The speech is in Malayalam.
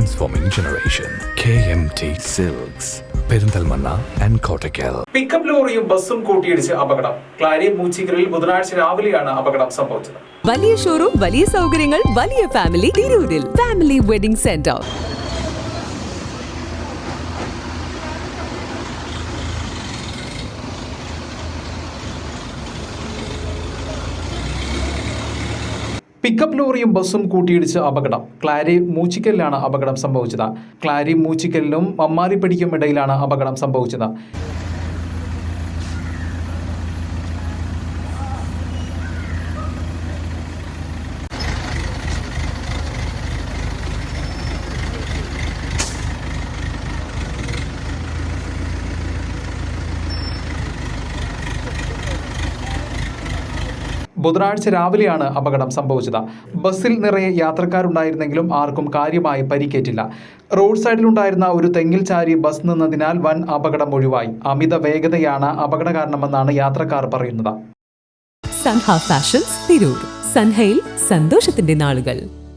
transforming generation. KMT Silks, Perindalmanna and Kottakkal. Pickup ലോറിയും ബസ്സും കൂട്ടിയിടിച്ച് അപകടം ക്ലാരി മൂച്ചിക്കലിൽ ബുധനാഴ്ച രാവിലെയാണ് അപകടം സംഭവിച്ചത് വലിയ ഷോറൂം വലിയ സൗകര്യങ്ങൾ വലിയ ഫാമിലി തിരൂരിൽ ഫാമിലി വെഡിംഗ് സെന്റർ പിക്കപ്പ് ലോറിയും ബസ്സും കൂട്ടിയിടിച്ച് അപകടം. ക്ലാരി മൂച്ചിക്കലിലാണ് അപകടം സംഭവിച്ചത്. ക്ലാരി മൂച്ചിക്കലിനും മമ്മാരിപ്പടിക്കും ഇടയിലാണ് അപകടം സംഭവിച്ചത്. ബുധനാഴ്ച രാവിലെയാണ് അപകടം സംഭവിച്ചത്. ബസ്സിൽ നിറയെ യാത്രക്കാരുണ്ടായിരുന്നെങ്കിലും ആർക്കും കാര്യമായി പരിക്കേറ്റില്ല. റോഡ് സൈഡിലുണ്ടായിരുന്ന ഒരു തെങ്ങിൽ ചാരി ബസ് നിന്നതിനാൽ വൻ അപകടം ഒഴിവായി. അമിത വേഗതയാണ് അപകട കാരണമെന്നാണ് യാത്രക്കാർ പറയുന്നത്. സൻഹ ഫാഷൻസ് തിരൂർ. സൻഹയിൽ സന്തോഷത്തിന്റെ നാളുകൾ.